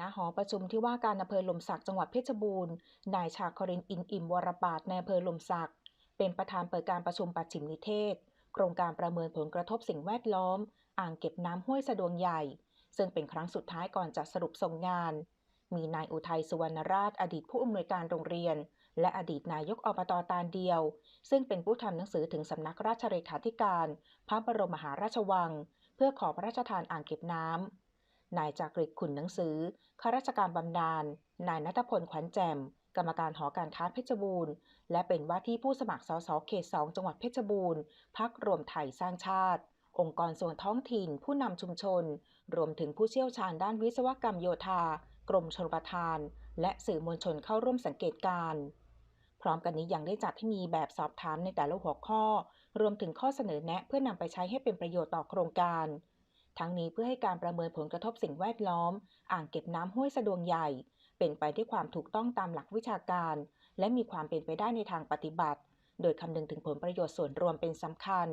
ณหอประชุมที่ว่าการอำเภอหล่มสักจังหวัดเพชรบูรณ์ นายชาครินอินอิมวรปาดในอำเภอหล่มสัก เป็นประธานเปิดการประชุมปัจฉิมนิเทศ โครงการประเมินผลกระทบสิ่งแวดล้อม อ่างเก็บน้ำห้วยสะดวงใหญ่ ซึ่งเป็นครั้งสุดท้ายก่อนจะสรุปส่งงาน มีนายอุทัยสุวรรณราชอดีตผู้อำนวยการโรงเรียน และอดีตนายกอบตตาลเดียว ซึ่งเป็นผู้ทำหนังสือถึงสำนักราชเลขาธิการ พระบรมมหาราชวัง เพื่อขอพระราชทานอ่างเก็บน้ำ นายจากริดขุนหนังสือข้าราชการบำนาญนายนัทพลขวัญแจ่ม กรรมการหอการค้าเพชรบูรณ์ และเป็นว่าที่ผู้สมัครสสเขต2จังหวัดเพชรบูรณ์พักรวมไทยสร้างชาติ องค์กรส่วนท้องถิ่น ผู้นำชุมชน รวมถึงผู้เชี่ยวชาญด้านวิศวกรรมโยธา กรมชลประทาน และสื่อมวลชนเข้าร่วมสังเกตการณ์พร้อมกันนี้ยังได้จัดให้มีแบบสอบถามในแต่ละหัวข้อ รวมถึงข้อเสนอแนะเพื่อนำไปใช้ให้เป็นประโยชน์ต่อโครงการ ทั้งนี้เพื่อให้การประเมินผลกระทบสิ่งแวดล้อม อ่างเก็บน้ำห้วยสะดวงใหญ่ เป็นไปด้วยความถูกต้องตามหลักวิชาการ และมีความเป็นไปได้ในทางปฏิบัติ โดยคำนึงถึงผลประโยชน์ส่วนรวมเป็นสำคัญ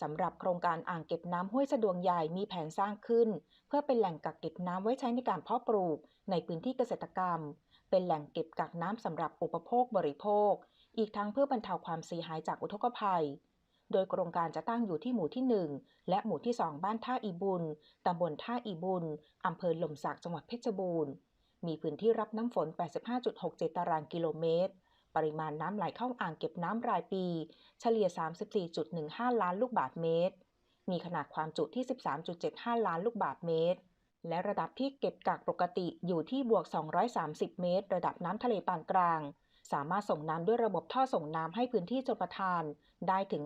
สำหรับโครงการอ่างเก็บน้ำห้วยสะดวงใหญ่มีแผนสร้างขึ้น เพื่อเป็นแหล่งกักเก็บน้ำไว้ใช้ในการเพาะปลูก ในพื้นที่เกษตรกรรม เป็นแหล่งเก็บกักน้ำสำหรับอุปโภคบริโภค อีกทั้งเพื่อบรรเทาความเสียหายจากอุทกภัย โดยโครงการจะตั้งอยู่ที่หมู่ที่ 1 และหมู่ที่ 2 บ้านท่าอีบุญตำบลท่าอีบุญอำเภอหล่มสักจังหวัดเพชรบูรณ์ มีพื้นที่รับน้ำฝน 85.67 ตารางกิโลเมตร ปริมาณน้ำไหลเข้าอ่างเก็บน้ำรายปี เฉลี่ย 34.15 ล้านลูกบาศก์เมตร มีขนาดความจุที่ 13.75 ล้านลูกบาศก์เมตร และระดับที่เก็บกักปกติอยู่ที่บวก 230 เมตร ระดับน้ำทะเลปานกลาง สามารถส่งน้ำด้วยระบบท่อส่งน้ำให้พื้นที่ชลประทาน ได้ถึง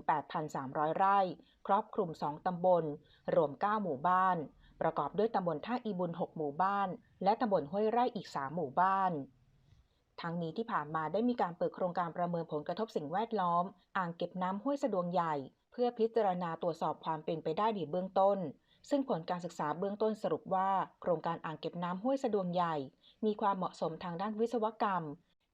8,300 ไร่ ครอบคลุม 2 ตำบล รวม 9 หมู่บ้าน ประกอบด้วยตำบลท่าอีบุญ 6 หมู่บ้าน และตำบลห้วยไร่อีก 3 หมู่บ้านทั้งนี้ที่ผ่านมาได้มีการเปิดโครงการประเมินผลกระทบสิ่งแวดล้อม อ่างเก็บน้ำห้วยสะดวงใหญ่ เพื่อพิจารณาตรวจสอบความเป็นไปได้ในเบื้องต้น ซึ่งผลการศึกษาเบื้องต้นสรุปว่า โครงการอ่างเก็บน้ำห้วยสะดวงใหญ่ มีความเหมาะสมทางด้านวิศวกรรม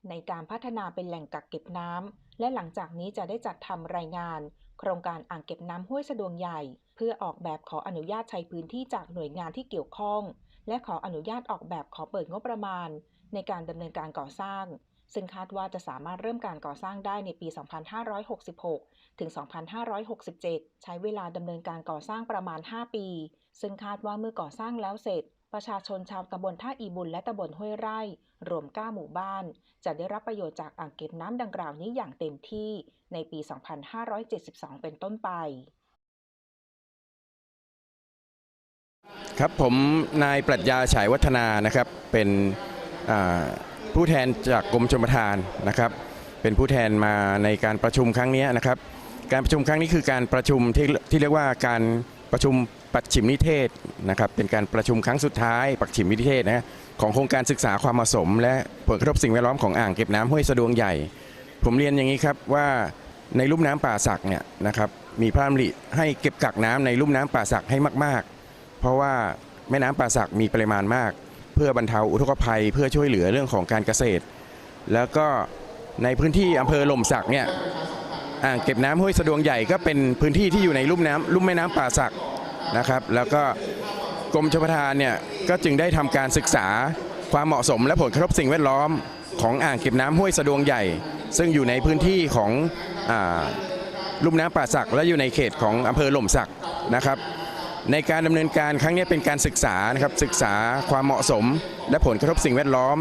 ในการพัฒนาเป็นแหล่งกักเก็บน้ำ และหลังจากนี้จะได้จัดทำรายงาน โครงการอ่างเก็บน้ำห้วยสะดวงใหญ่ เพื่อออกแบบขออนุญาตใช้พื้นที่จากหน่วยงานที่เกี่ยวข้อง และขออนุญาตออกแบบขอเปิดงบประมาณ ในการดำเนินการก่อสร้าง ซึ่งคาดว่าจะสามารถเริ่มการก่อสร้างได้ในปี 2566 ถึง 2567 ใช้เวลาดำเนินการก่อสร้างประมาณ 5 ปี ซึ่งคาดว่าเมื่อก่อสร้างแล้วเสร็จ ประชาชนชาวตำบลท่าอีบุญและตำบลห้วยไร่ รวม 9 หมู่บ้าน จะได้รับประโยชน์จากอ่างเก็บน้ำดังกล่าวนี้อย่างเต็มที่ในปี 2572 เป็นต้นไป ครับผมนายปรัชญาฉายวัฒนานะครับ เป็นผู้แทนจากกรมชลประทานนะครับ เป็นผู้แทนมาในการประชุมครั้งนี้นะครับ การประชุมครั้งนี้คือการประชุมที่ที่เรียกว่าการประชุม ปัจฉิมนิเทศนะครับเป็นการประชุมครั้งสุดท้าย ปัจฉิมนิเทศนะของโครงการศึกษาความเหมาะสม และผลกระทบสิ่งแวดล้อมของอ่างเก็บน้ำห้วยสะดวงใหญ่ ผมเรียนอย่างนี้ครับว่าในลุ่มน้ำป่าสักเนี่ยนะครับมีพระราชริให้เก็บกักน้ำในลุ่มน้ำป่าสักให้มาก ๆ เพราะว่าแม่น้ำป่าสักมีปริมาณมาก เพื่อบรรเทาอุทกภัย เพื่อช่วยเหลือเรื่องของการเกษตร แล้วก็ในพื้นที่อำเภอหล่มสักเนี่ยอ่างเก็บน้ำห้วยสะดวงใหญ่ก็เป็นพื้นที่ที่อยู่ในลุ่มน้ำลุ่มแม่น้ำป่าสัก นะครับ แล้วก็กรมชลประทานเนี่ยก็จึงได้ทำการศึกษาความเหมาะสมและผลกระทบสิ่งแวดล้อมของอ่างเก็บน้ำห้วยสะดวงใหญ่ ซึ่งอยู่ในพื้นที่ของอาลุ่มน้ำป่าสักและอยู่ในเขตของอำเภอหล่มสักนะครับ ในการดำเนินการครั้งนี้เป็นการศึกษานะครับศึกษาความเหมาะสม และผลกระทบสิ่งแวดล้อม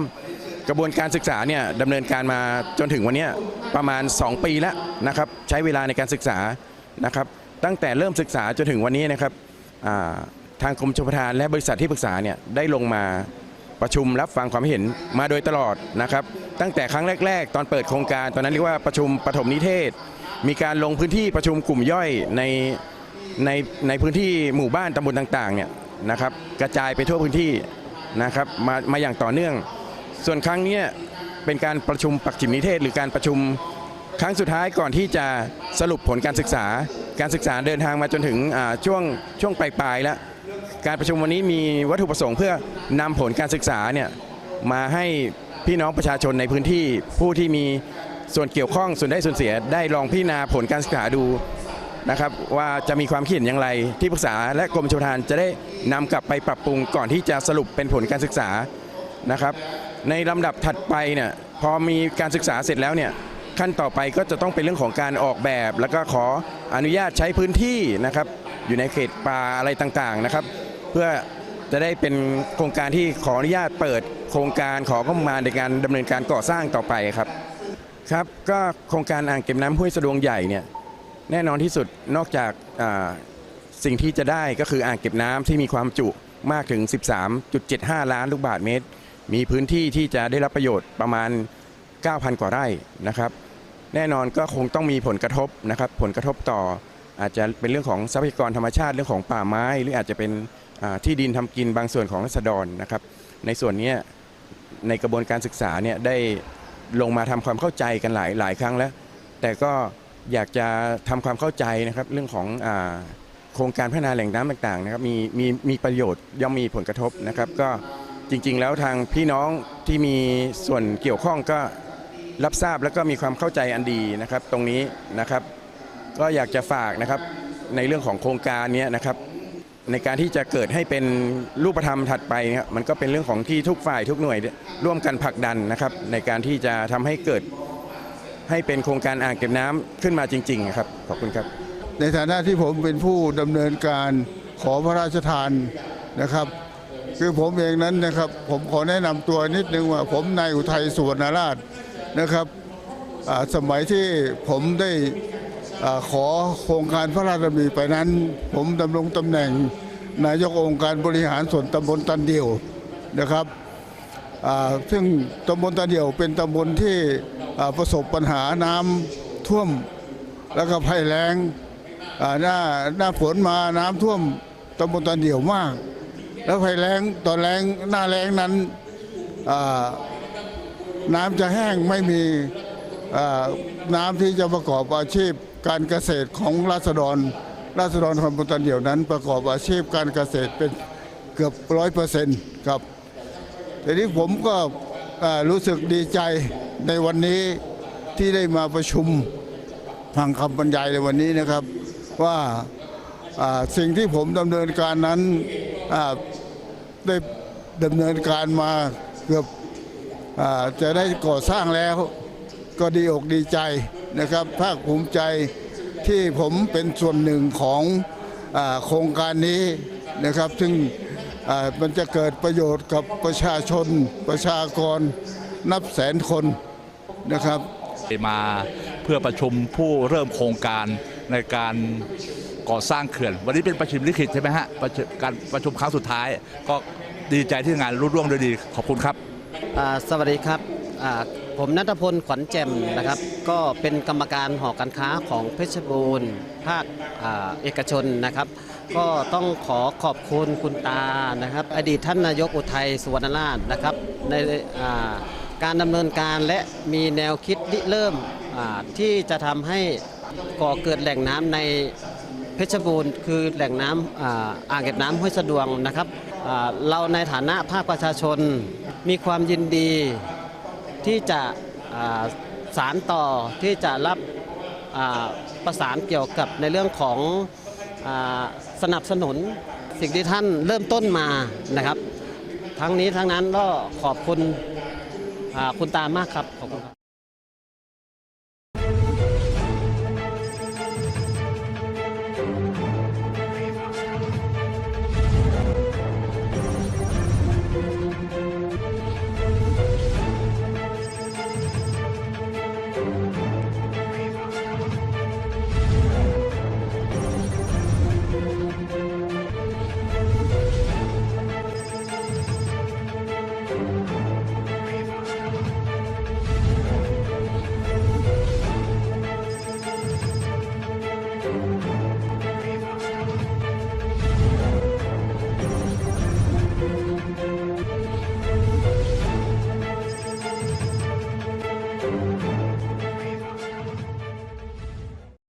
กระบวนการศึกษาเนี่ยดำเนินการมาจนถึงวันเนี้ยประมาณ 2 ปีแล้วนะครับใช้เวลาในการศึกษานะครับตั้งแต่เริ่มศึกษาจนถึงวันนี้นะครับ ทางกรมชลประทานและบริษัทที่ปรึกษาเนี่ยได้ลงมาประชุมรับฟังความเห็นมาโดยตลอดนะครับ ตั้งแต่ครั้งแรก ๆ ตอนเปิดโครงการตอนนั้นเรียกว่าประชุมปฐมนิเทศ มีการลงพื้นที่ประชุมกลุ่มย่อยในในในพื้นที่หมู่บ้านตำบลต่างๆเนี่ยนะครับกระจายไปทั่วพื้นที่นะครับมามาอย่างต่อเนื่อง ส่วนครั้งนี้เป็นการประชุมปักจิมนิเทศ หรือการประชุมครั้งสุดท้ายก่อนที่จะสรุปผลการศึกษา การศึกษาเดินทางมาจนถึงช่วงช่วงปลายๆแล้ว การประชุมวันนี้มีวัตถุประสงค์เพื่อนำผลการศึกษาเนี่ยมาให้พี่น้องประชาชนในพื้นที่ผู้ที่มีส่วนเกี่ยวข้องส่วนได้ส่วนเสียได้ลองพิจารณาผลการศึกษาดูนะครับว่าจะมีความคิดเห็นอย่างไร ที่ปรึกษาและกรมชลทานจะได้นำกลับไปปรับปรุงก่อนที่จะสรุปเป็นผลการศึกษานะครับ ในลำดับถัดไปเนี่ยพอมีการศึกษาเสร็จแล้วเนี่ย ขั้นต่อไปก็จะต้องเป็นเรื่องของการออกแบบ แล้วก็ขออนุญาตใช้พื้นที่นะครับ อยู่ในเขตป่าอะไรต่างๆนะครับ เพื่อจะได้เป็นโครงการที่ขออนุญาตเปิดโครงการของบประมาในการดำเนินการก่อสร้างต่อไปครับครับก็โครงการอ่างเก็บน้ำห้วยสะดวงใหญ่เนี่ยแน่นอนที่สุดนอกจากสิ่งที่จะได้ก็คืออ่างเก็บน้ำที่มีความจุมากถึง 13.75 ล้านลูกบาศก์เมตร มีพื้นที่ที่จะได้รับประโยชน์ประมาณ 9,000 กว่าไร่นะครับ แน่นอนก็คงต้องมีผลกระทบนะครับ ผลกระทบต่ออาจจะเป็นเรื่องของทรัพยากรธรรมชาติเรื่องของป่าไม้ หรืออาจจะเป็นที่ดินทำกินบางส่วนของรัษฎรนะครับ ในส่วนนี้ในกระบวนการศึกษาเนี่ยได้ลงมาทำความเข้าใจกันหลายหลายครั้งแล้ว แต่ก็อยากจะทำความเข้าใจนะครับเรื่องของอโครงการพัฒนาแหล่งน้ำต่างๆนะครับมีมีมีประโยชน์ย่อมมีผลกระทบนะครับ ก็จริงๆ แล้วทางพี่น้องที่มีส่วนเกี่ยวข้องก็ รับทราบแล้วก็มีความเข้าใจอันดีนะครับตรงนี้นะครับก็อยากจะฝากนะครับในเรื่องของโครงการนี้นะครับในการที่จะเกิดให้เป็นรูปธรรมถัดไปเนี่ยมันก็เป็นเรื่องของที่ทุกฝ่ายทุกหน่วยร่วมกันผลักดันนะครับในการที่จะทำให้เกิดให้เป็นโครงการอ่างเก็บน้ำขึ้นมาจริงๆครับขอบคุณครับ ในฐานะที่ผมเป็นผู้ดำเนินการขอพระราชทานนะครับ คือผมเองนั้นนะครับ ผมขอแนะนำตัวนิดนึงว่าผมนายอุทัยสุวรรณราช นะครับสมัยที่ผมได้ขอโครงการพระราชดำริไปนั้น ผมดำรงตำแหน่งนายกองค์การบริหารส่วนตำบลตันเดียวนะครับซึ่งตำบลตาเดียวเป็นตำบลที่ประสบปัญหาน้ำท่วมแล้วก็ภัยแล้งหน้าหน้าฝนมาน้ำท่วมตำบลตาเดียวมาก แล้วภัยแล้งตอนแล้งหน้าแล้งนั้นอ่า น้ำจะแห้งไม่มีน้ำที่จะประกอบอาชีพการเกษตรของราษฎร ราษฎรตำบลตาเดี่ยวนั้น ประกอบอาชีพการเกษตรเป็นเกือบร้อยเปอร์เซ็นต์ครับทีนี้ผมก็รู้สึกดีใจในวันนี้ที่ได้มาประชุมฟังคำบรรยายในวันนี้นะครับว่าสิ่งที่ผมดำเนินการนั้นได้ดำเนินการมาเกือบ จะได้ก่อสร้างแล้วก็ดีอกดีใจนะครับ ภาคภูมิใจที่ผมเป็นส่วนหนึ่งของอโครงการนี้นะครับ ซึ่งมันจะเกิดประโยชน์กับประชาชนประชากรนับแสนคนนะครับ มาเพื่อประชุมผู้เริ่มโครงการในการก่อสร้างเขื่อน วันนี้เป็นประชุมลิขิตใช่ไหมฮะการประชุมครั้งสุดท้าย ก็ดีใจที่งานรุ่ร่วงด้วยดีขอบคุณครับ สวัสดีครับผมนัทพลขวัญแจ่มนะครับ ก็เป็นกรรมการหอการค้าของเพชรบูรณ์ภาคเอกชนนะครับ ก็ต้องขอขอบคุณคุณตานะครับ อดีตท่านนายกอุทัยสุวรรณราชนะครับ ในการดำเนินการและมีแนวคิดริเริ่มที่จะทำให้ก่อเกิดแหล่งน้ำในเพชรบูรณ์ คือแหล่งน้ำอ่างเก็บน้ำห้วยสะดวงนะครับ เราในฐานะภาคประชาชนมีความยินดีที่จะสารต่อที่จะรับประสานเกี่ยวกับในเรื่องของอสนับสนุนสิ่งที่ท่านเริ่มต้นมานะครับ ทั้งนี้ทั้งนั้นก็ขอบคุณคุณตามากครับขอบคุณครับ